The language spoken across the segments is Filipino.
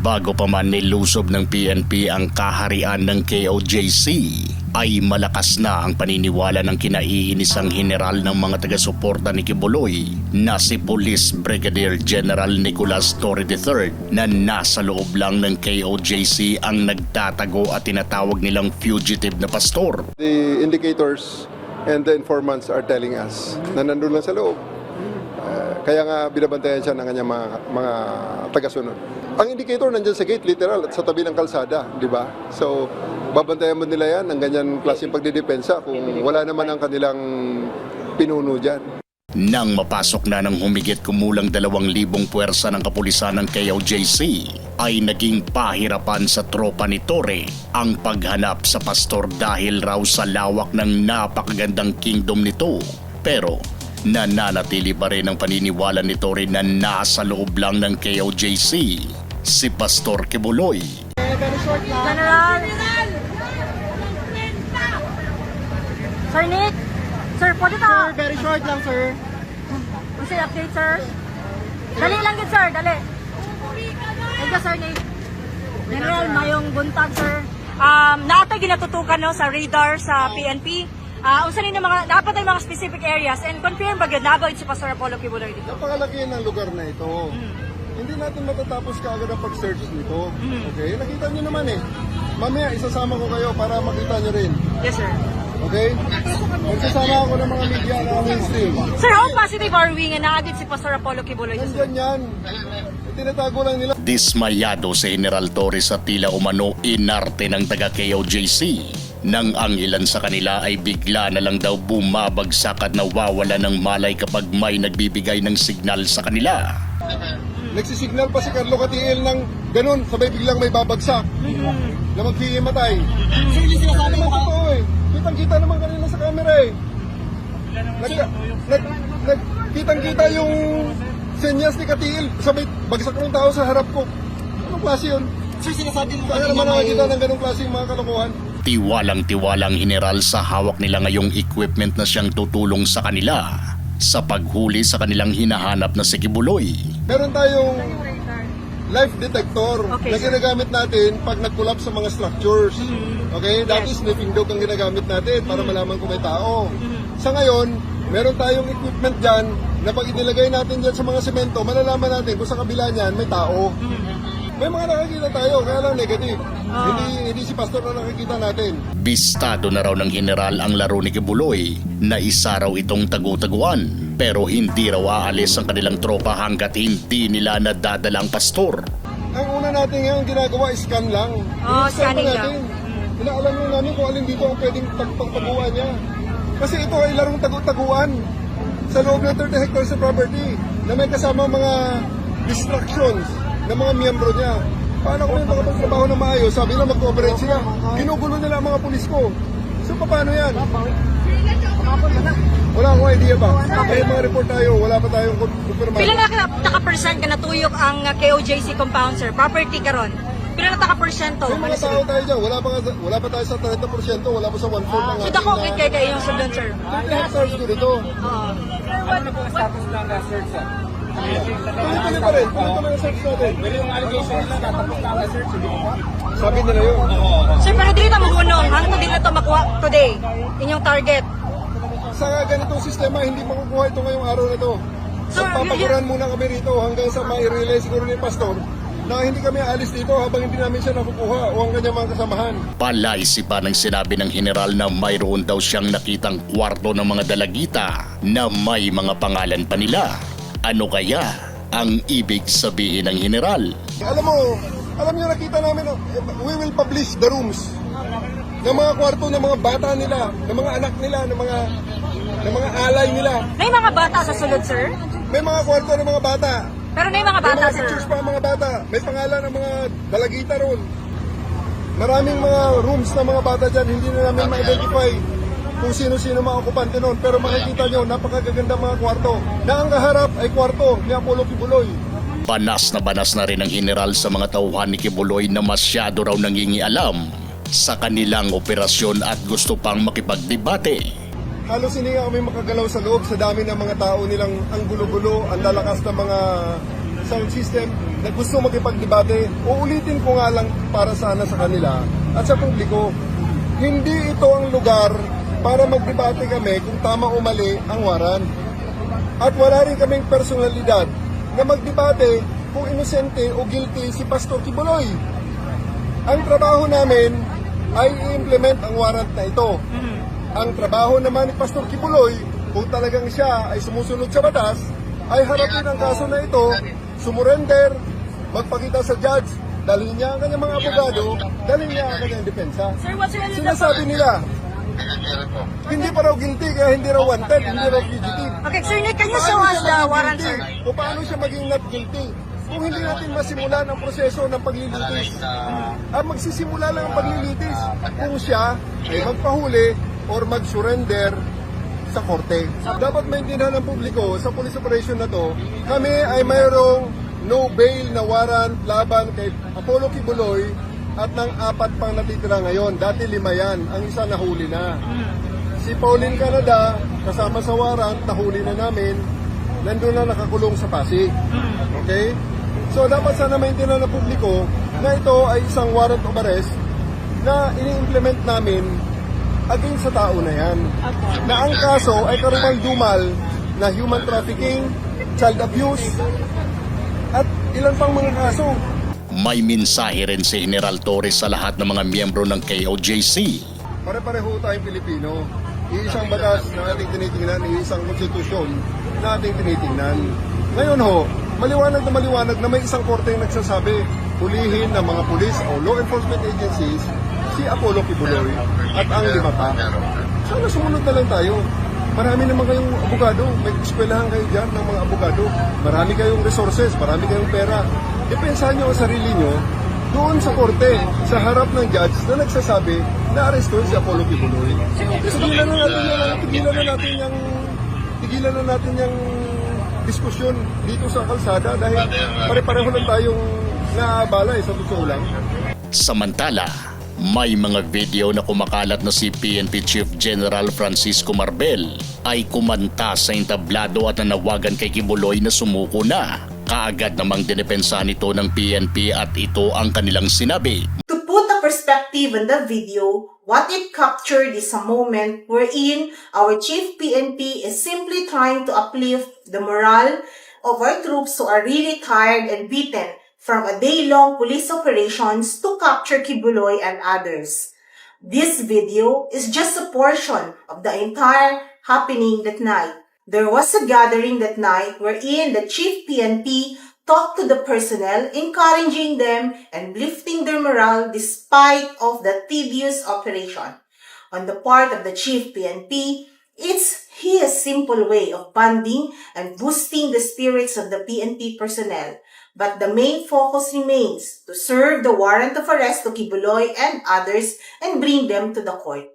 Bago pa man nilusob ng PNP ang kaharian ng KOJC, ay malakas na ang paniniwala ng kinaiinisang general ng mga taga-suporta ni Kibuloy na si Police Brigadier General Nicolas Torre III na nasa loob lang ng KOJC ang nagtatago at tinatawag nilang fugitive na pastor. The indicators and the informants are telling us na nandun lang sa loob. Uh, kaya nga binabantayan siya ng kanyang mga, mga tagasunod. Ang indicator nandyan sa gate, literal, at sa tabi ng kalsada, di ba? So, babantayan mo nila yan ng ganyan klaseng pagdidepensa kung wala naman ang kanilang pinuno dyan. Nang mapasok na ng humigit kumulang dalawang libong puwersa ng kapulisan ng KOJC, ay naging pahirapan sa tropa ni Torre ang paghanap sa pastor dahil raw sa lawak ng napakagandang kingdom nito. Pero nananatili pa rin ang paniniwala ni Torre na nasa loob lang ng KOJC, si Pastor Kibuloy. General! Sir Nick! Sir, pwede ta! Sir, very short lang, sir. Kasi update, sir. Dali lang yun, sir. Dali. Thank you, Sir Nick. General, mayong buntag, sir. Um, naatoy ginatutukan no, sa radar sa PNP. Ah, unsa ni mga dapat ay mga specific areas and confirm ba gyud nagoy si Pastor Apollo Kibuloy dito. Napakalaki ng lugar na ito. Hindi natin matatapos kaagad ang pag-search dito. Okay? Nakita nyo naman eh. Mamaya, isasama ko kayo para makita nyo rin. Yes, sir. Okay? Magsasama ako ng mga media na mainstream. Sir, how positive are we nga naagid si Pastor Apollo Kibuloy? Nandyan yan. Tinatago lang nila. Dismayado si General Torres sa tila umano inarte ng taga KOJC nang ang ilan sa kanila ay bigla na lang daw bumabagsak at nawawala ng malay kapag may nagbibigay ng signal sa kanila. Nagsisignal pa si Carlo Catiel ng ganun, sabay biglang may babagsak. Na maghihimatay. Sir, yung sinasabi mo ka, totoo eh. Kitang-kita naman kanina sa camera eh. Nag, nag, nag, kitang-kita yung senyas ni Catiel. Sabay bagsak ng tao sa harap ko. Anong klase yun? sir, sinasabi mo Kaya kanina naman may... ano nakakita ng ganong klase yung mga kalokohan. Tiwalang-tiwalang general sa hawak nila ngayong equipment na siyang tutulong sa kanila sa paghuli sa kanilang hinahanap na si Kibuloy. Meron tayong life detector Okay, na sir. ginagamit natin pag nag-collapse sa mga structures. Okay? Dati sniffing dog ang ginagamit natin para malaman kung may tao. Sa ngayon, meron tayong equipment dyan na pag inilagay natin dyan sa mga semento, malalaman natin kung sa kabila niyan may tao. May mga nakakita tayo, kaya lang negative. Hindi, hindi si pastor na nakikita natin. Bistado na raw ng general ang laro ni Kibuloy na isa raw itong tagu-taguan pero hindi raw aalis ang kanilang tropa hanggat hindi nila nadadala ang pastor. Ang una natin ngayon ginagawa is scan lang. Oh, scanning natin. Inaalam lang namin kung alin dito ang pwedeng tag- pagtaguan niya. Kasi ito ay larong tagu-taguan sa loob ng 30 hectares of property na may kasama mga distractions ng mga miyembro niya. Paano kung may makapagtrabaho na maayos? Sabi nila mag-cooperate sila. Ginugulo nila ang mga pulis ko. So paano yan? Wala akong idea ba? Kaya mga report tayo, wala pa tayong confirmation. Pila na ka- taka-percent ka natuyok ang uh, KOJC compound, sir? Property karon. Pila na taka-percent to? May mga tao tayo dyan, wala pa, wala pa tayo sa 30%, wala pa sa 1 4 ng So, dako kay kayo yung sudlon, sir. 30 hectares ko dito. Oo. Tuloy-tuloy pa rin, tuloy-tuloy ang search natin. Sabi nila yun. Sir, pero dili ta magunong. Hangtod din na to makuha today. Inyong target. Sa ganitong sistema, hindi makukuha ito ngayong araw na ito. Sir, Papaguran muna kami rito hanggang sa mai-realize siguro ni Pastor na hindi kami alis dito habang hindi namin siya nakukuha o ang kanyang mga kasamahan. Palaisipan ng sinabi ng general na mayroon daw siyang nakitang kwarto ng mga dalagita na may mga pangalan pa nila. Ano kaya ang ibig sabihin ng general? Alam mo, alam niyo nakita namin, oh, we will publish the rooms ng mga kwarto ng mga bata nila, ng mga anak nila, ng mga ng mga alay nila. May mga bata sa sulod, sir? May mga kwarto ng mga bata. Pero may mga May bata, mga sir. pictures pa ang mga bata. May pangalan ng mga dalagita roon. Maraming mga rooms ng mga bata dyan. Hindi na namin ma-identify kung sino-sino mga okupante noon. Pero makikita nyo, napakagaganda mga kwarto. Na ang kaharap ay kwarto ni Apollo Kibuloy. Banas na banas na rin ang general sa mga tauhan ni Kibuloy na masyado raw nangingialam sa kanilang operasyon at gusto pang makipagdebate. Halos hindi nga kami makagalaw sa loob sa dami ng mga tao nilang ang gulo-gulo, ang lalakas ng mga sound system na gusto makipagdebate. Uulitin ko nga lang para sana sa kanila at sa publiko. Hindi ito ang lugar para magdebate kami kung tama o mali ang waran. At wala rin kaming personalidad na magdebate kung inosente o guilty si Pastor Kibuloy. Ang trabaho namin ay i-implement ang warrant na ito. Ang trabaho naman ni Pastor Kibuloy, kung talagang siya ay sumusunod sa batas, ay harapin ang kaso na ito, sumurrender, magpakita sa judge, dalhin niya ang kanyang mga abogado, dalhin niya ang kanyang depensa. Sinasabi nila, hindi pa raw guilty kaya hindi raw wanted, hindi raw fugitive. Okay, sir Nick, can you show us the warrant, sir? O paano siya maging not guilty? Kung hindi natin masimulan ang proseso ng paglilitis. Ang magsisimula lang ang paglilitis kung siya ay magpahuli or mag-surrender sa korte. Dapat maintindihan ng publiko sa police operation na to, kami ay mayroong no bail na warrant laban kay Apollo Kibuloy at ng apat pang natitira ngayon. Dati lima yan, ang isa nahuli na. Si Pauline Canada, kasama sa warrant, nahuli na namin, nandun na nakakulong sa Pasig. Okay? So dapat sana maintindihan ng publiko na ito ay isang warrant of arrest na ini-implement namin against sa tao na yan. Na ang kaso ay karumal-dumal na human trafficking, child abuse, at ilan pang mga kaso. May mensahe rin si General Torres sa lahat ng mga miyembro ng KOJC. Pare-pareho tayong Pilipino. Iisang batas na ating tinitingnan, iisang konstitusyon na ating tinitingnan. Ngayon ho, maliwanag na maliwanag na may isang korte yung nagsasabi, hulihin ng mga pulis o law enforcement agencies si Apollo Kibuloy at ang lima pa. Sana sumunod na lang tayo. Marami naman kayong abogado. May eskwelahan kayo dyan ng mga abogado. Marami kayong resources, marami kayong pera. Depensahan nyo ang sarili nyo doon sa korte, sa harap ng judge na nagsasabi na arestuhin si Apollo Kibuloy. Tigilan na natin yan, tigilan na natin yung tigilan na natin yung diskusyon dito sa kalsada dahil pare-pareho lang tayong naabala eh, sa totoo lang. Samantala, may mga video na kumakalat na si PNP Chief General Francisco Marbel ay kumanta sa entablado at nanawagan kay Kibuloy na sumuko na. Kaagad namang dinepensa nito ng PNP at ito ang kanilang sinabi. To put a perspective in the video, what it captured is a moment wherein our chief PNP is simply trying to uplift the morale of our troops who are really tired and beaten from a day-long police operations to capture Kibuloy and others. This video is just a portion of the entire happening that night. There was a gathering that night wherein the chief PNP talked to the personnel, encouraging them and lifting their morale despite of the tedious operation. On the part of the chief PNP, it's his simple way of bonding and boosting the spirits of the PNP personnel. But the main focus remains to serve the warrant of arrest to Kibuloy and others and bring them to the court.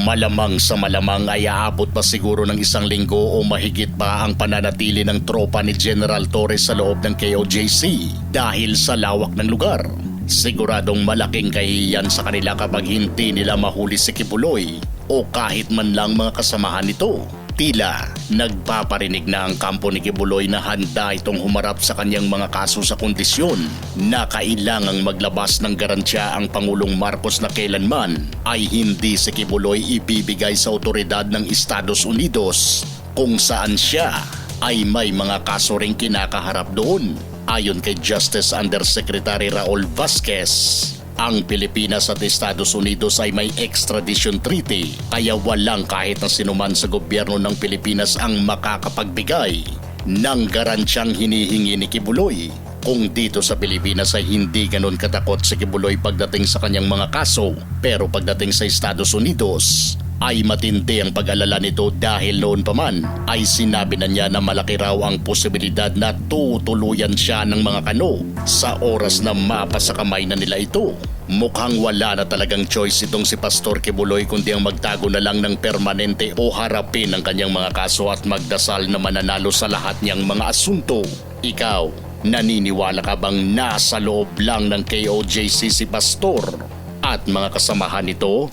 Malamang sa malamang ay aabot pa siguro ng isang linggo o mahigit pa ang pananatili ng tropa ni General Torres sa loob ng KOJC dahil sa lawak ng lugar. Siguradong malaking kahiyan sa kanila kapag hindi nila mahuli si Kibuloy o kahit man lang mga kasamahan nito. Tila nagpaparinig na ang kampo ni Kibuloy na handa itong humarap sa kanyang mga kaso sa kondisyon na kailangang maglabas ng garansya ang Pangulong Marcos na kailanman ay hindi si Kibuloy ibibigay sa otoridad ng Estados Unidos kung saan siya ay may mga kaso ring kinakaharap doon. Ayon kay Justice Undersecretary Raul Vasquez, ang Pilipinas at Estados Unidos ay may extradition treaty kaya walang kahit na sinuman sa gobyerno ng Pilipinas ang makakapagbigay ng garantiyang hinihingi ni Kibuloy. Kung dito sa Pilipinas ay hindi ganon katakot si Kibuloy pagdating sa kanyang mga kaso pero pagdating sa Estados Unidos ay matindi ang pag-alala nito dahil noon pa man ay sinabi na niya na malaki raw ang posibilidad na tutuluyan siya ng mga kano sa oras na mapa kamay na nila ito. Mukhang wala na talagang choice itong si Pastor Kibuloy kundi ang magtago na lang ng permanente o harapin ang kanyang mga kaso at magdasal na mananalo sa lahat niyang mga asunto. Ikaw, Naniniwala ka bang nasa loob lang ng KOJC si Pastor at mga kasamahan nito?